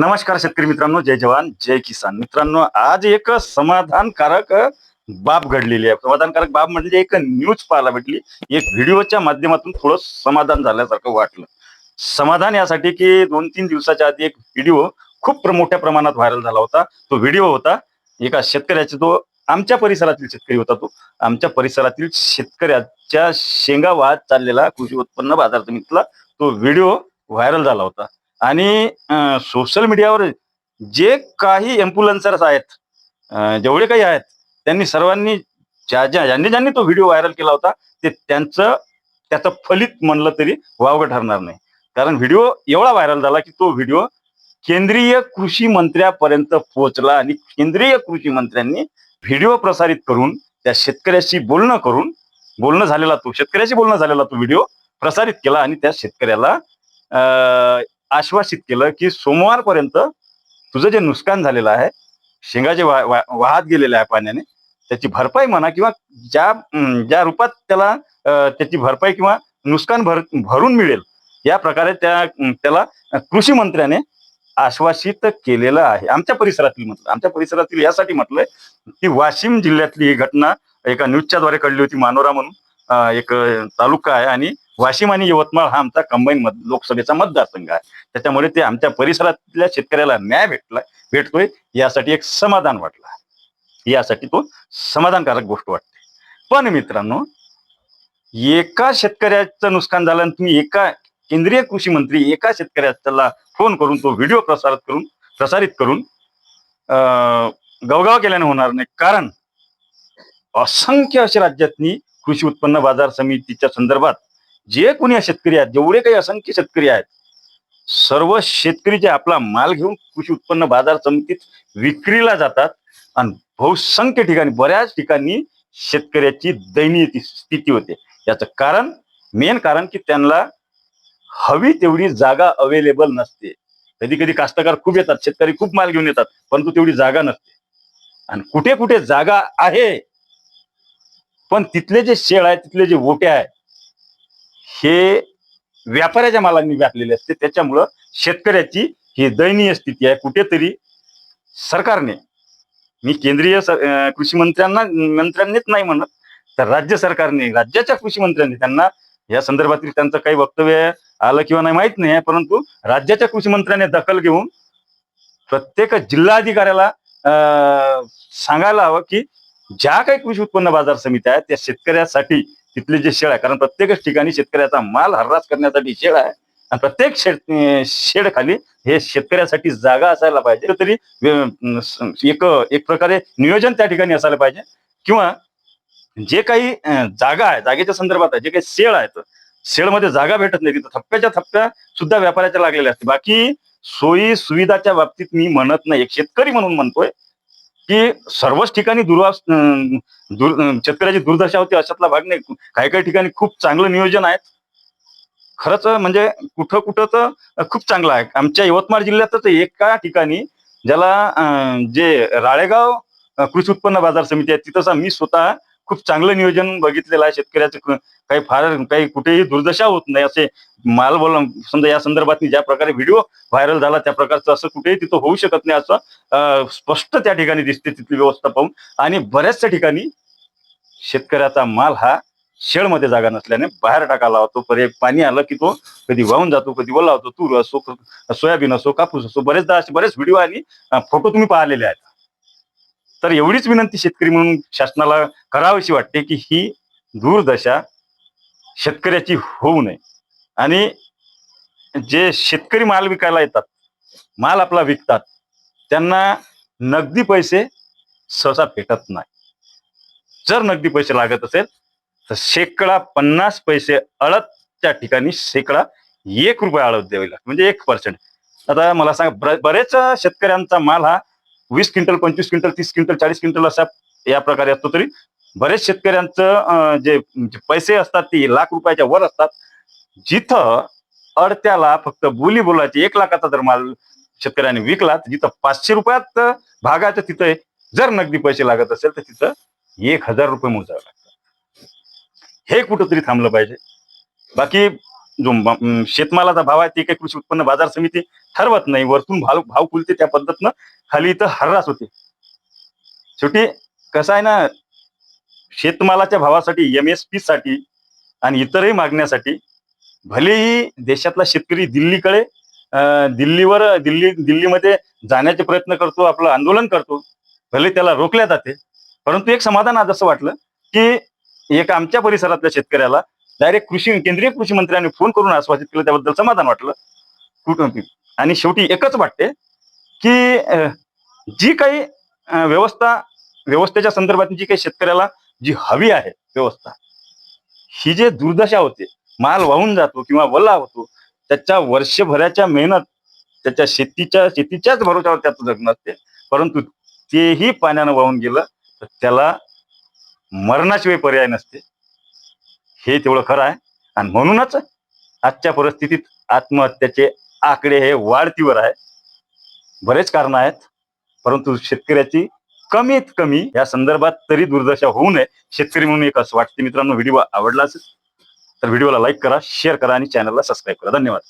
नमस्कार शेतकरी मित्रांनो जय जवान जय किसान. मित्रांनो आज एक समाधानकारक बाब घडलेली आहे. समाधानकारक बाब म्हणजे एक न्यूज पाहायला भेटली. एक व्हिडिओच्या माध्यमातून थोडं समाधान झाल्यासारखं वाटलं. समाधान यासाठी की दोन तीन दिवसाच्या आधी एक व्हिडिओ खूप मोठ्या प्रमाणात व्हायरल झाला होता. तो व्हिडिओ होता एका शेतकऱ्याचा तो आमच्या परिसरातील शेतकरी होता तो. आमच्या परिसरातील शेतकऱ्याच्या शेंगा वाहत चाललेला कृषी उत्पन्न बाजार समितीला तो व्हिडिओ व्हायरल झाला होता. आणि सोशल मीडियावर जे काही एम्प्युलन्सर्स आहेत जेवढे काही आहेत त्यांनी सर्वांनी ज्या ज्या ज्यांनी ज्यांनी तो व्हिडिओ व्हायरल केला होता ते त्यांचं त्याचं फलित म्हणलं तरी वावगं ठरणार नाही. कारण व्हिडिओ एवढा व्हायरल झाला की तो व्हिडिओ केंद्रीय कृषी मंत्र्यापर्यंत पोहोचला आणि केंद्रीय कृषी मंत्र्यांनी व्हिडिओ प्रसारित करून त्या शेतकऱ्याशी बोलणं करून बोलणं झालेला तो शेतकऱ्याशी बोलणं झालेला तो व्हिडिओ प्रसारित केला आणि त्या शेतकऱ्याला आश्वासित केलं की सोमवारपर्यंत तुझं जे नुकसान झालेलं आहे शेंगा जे वा- वा- वाहत गेलेले आहे पाण्याने त्याची भरपाई म्हणा किंवा ज्या ज्या रूपात त्याला त्याची भरपाई किंवा नुकसान भर भरून मिळेल या प्रकारे त्या त्याला कृषी मंत्र्याने आश्वासित केलेलं आहे. आमच्या परिसरातील म्हटलं आमच्या परिसरातील यासाठी म्हटलंय की वाशिम जिल्ह्यातली ही घटना एका न्यूजच्या द्वारे कळली होती मानोरा म्हणून एक तालुका आहे आणि वाशिम आणि यवतमाळ हा आमचा कंबाईन मत लोकसभेचा मतदारसंघ आहे. त्याच्यामुळे ते आमच्या परिसरातल्या शेतकऱ्याला न्याय भेटला भेटतोय यासाठी एक समाधान वाटला यासाठी तो समाधानकारक गोष्ट वाटते. पण मित्रांनो एका शेतकऱ्याचं नुकसान झालं आणि तुम्ही एका केंद्रीय कृषी मंत्री एका शेतकऱ्याला फोन करून तो व्हिडिओ प्रसारित करून प्रसारित करून अं, गवगाव केल्याने होणार नाही. कारण असंख्य असे राज्यातनी कृषी उत्पन्न बाजार समितीच्या संदर्भात जे कोणी शेतकरी आहेत जेवढे काही असंख्य शेतकरी आहेत सर्व शेतकरी जे आपला माल घेऊन कृषी उत्पन्न बाजार समितीत विक्रीला जातात आणि बहुसंख्य ठिकाणी बऱ्याच ठिकाणी शेतकऱ्याची दयनीय स्थिती होते. याचं कारण मेन कारण की त्यांना हवी तेवढी जागा अवेलेबल नसते. कधी कधी कास्तकार खूप येतात शेतकरी खूप माल घेऊन येतात परंतु तेवढी जागा नसते. आणि कुठे कुठे जागा आहे पण तिथले जे शेळ आहे तिथले जे ओटे आहे हे व्यापाऱ्याच्या मालांनी व्यापलेले असते. त्याच्यामुळं शेतकऱ्याची ही दयनीय स्थिती आहे. कुठेतरी सरकारने मी केंद्रीय सर कृषी मंत्र्यांना मंत्र्यांनीच नाही म्हणत तर राज्य सरकारने राज्याच्या कृषी मंत्र्यांनी त्यांना या संदर्भातील त्यांचं काही वक्तव्य आलं किंवा नाही माहीत नाही आहे परंतु राज्याच्या कृषी मंत्र्याने दखल घेऊन प्रत्येक जिल्हाधिकाऱ्याला सांगायला हवं की ज्या काही कृषी उत्पन्न बाजार समित्या आहेत त्या शेतकऱ्यासाठी तिथले जे शेळ आहे कारण प्रत्येकच ठिकाणी शेतकऱ्याचा माल हर्रास करण्यासाठी शेळ आहे. आणि प्रत्येक शेड शेड खाली हे शेतकऱ्यासाठी जागा असायला पाहिजे. तरी एक एक प्रकारे नियोजन त्या ठिकाणी असायला पाहिजे. किंवा जे काही जागा आहे जागेच्या संदर्भात आहे जे काही शेळ आहेत शेळमध्ये जागा भेटत नाही तिथं थप्प्याच्या थप्प्या सुद्धा व्यापाऱ्याच्या लागलेल्या असते बाकी सोयी सुविधाच्या बाबतीत मी म्हणत नाही. एक शेतकरी म्हणून म्हणतोय की सर्वच ठिकाणी दुर्वास दुर शेतकऱ्याची दुर्दशा होती अशातला भाग नाही. काही काही ठिकाणी खूप चांगलं नियोजन आहे खरंच म्हणजे कुठं कुठं तर खूप चांगलं आहे. आमच्या यवतमाळ जिल्ह्यातच एका ठिकाणी ज्याला जे राळेगाव कृषी उत्पन्न बाजार समिती आहे तिथंच मी स्वतः खूप चांगलं नियोजन बघितलेलं आहे. शेतकऱ्याचं काही फार काही कुठेही दुर्दशा होत नाही असे माल बोल समजा या संदर्भात ज्या प्रकारे व्हिडिओ व्हायरल झाला त्या प्रकारचं असं कुठेही तिथं होऊ शकत नाही असं स्पष्ट त्या ठिकाणी दिसते तिथली व्यवस्था पाहून. आणि बऱ्याचशा ठिकाणी शेतकऱ्याचा माल हा शेळमध्ये जागा नसल्याने बाहेर टाकायला होतो. पर्याय पाणी आलं की तो कधी वाहून जातो कधी ओला होतो. तूर असो सोयाबीन असो कापूस असो बरेचदा असे बरेच व्हिडिओ आणि फोटो तुम्ही पाहिलेले आहेत. तर एवढीच विनंती शेतकरी म्हणून शासनाला करावीशी वाटते की ही दूरदशा शेतकऱ्याची होऊ नये. आणि जे शेतकरी माल विकायला येतात माल आपला विकतात त्यांना नगदी पैसे सहसा भेटत नाही. जर नगदी पैसे लागत असेल तर शेकडा पन्नास पैसे अळतच्या ठिकाणी शेकडा एक रुपये अळत द्यावी लागतो म्हणजे एक पर्सेंट आता मला सांगा बरेच शेतकऱ्यांचा माल हा वीस क्विंटल पंचवीस क्विंटल तीस क्विंटल चाळीस क्विंटल असा या प्रकारे असतो तरी बरेच शेतकऱ्यांचं जे पैसे असतात ते लाख रुपयाच्या वर असतात. जिथं अडत्याला फक्त बोली बोलायची एक लाखाचा जर माल शेतकऱ्यांनी विकला तर जिथं पाचशे रुपयात भागाचं तिथं जर नगदी पैसे लागत असेल तर तिथं एक हजार रुपये मोजावे लागतात. हे कुठंतरी थांबलं पाहिजे. बाकी जो शेतमालाचा भाव आहे ते काही कृषी उत्पन्न बाजार समिती ठरवत नाही. वरतून भाव भाव खुलते त्या पद्धतीनं. खाली इथं हर्रास होते. शेवटी कसं आहे ना शेतमालाच्या भावासाठी एम एस पी साठी आणि इतरही मागण्यासाठी भलेही देशातला शेतकरी दिल्लीकडे अं, दिल्लीवर दिल्ली दिल्लीमध्ये जाण्याचे प्रयत्न करतो आपलं आंदोलन करतो भले त्याला रोखल्या जाते. परंतु एक समाधान आज असं वाटलं की एक आमच्या परिसरातल्या शेतकऱ्याला डायरेक्ट कृषी केंद्रीय कृषी मंत्र्यांनी फोन करून आश्वासित केलं त्याबद्दल समाधान वाटलं. कुठं आणि शेवटी एकच वाटते की जी काही व्यवस्था व्यवस्थेच्या संदर्भात जी काही शेतकऱ्याला जी हवी आहे व्यवस्था ही जे दुर्दशा होते माल वाहून जातो किंवा वल्ला होतो त्याच्या वर्षभराच्या मेहनत त्याच्या शेतीच्या शेतीच्याच भरोशावर त्याचं जगण असते. परंतु तेही पाण्यानं वाहून गेलं तर त्याला मरणाशिवाय पर्याय नसते. हे तेवढं खरं आहे. आणि म्हणूनच आजच्या परिस्थितीत आत्महत्याचे आकडे हे वाढतीवर आहे. बरेच कारण आहेत. परंतु शेतकऱ्याची कमीत कमी या संदर्भात तरी दुर्दशा होऊ नये. शेतकरी म्हणून एक असं वाटते. मित्रांनो व्हिडिओ आवडला असेल तर व्हिडिओला लाईक करा शेअर करा आणि चॅनलला सबस्क्राईब करा. धन्यवाद.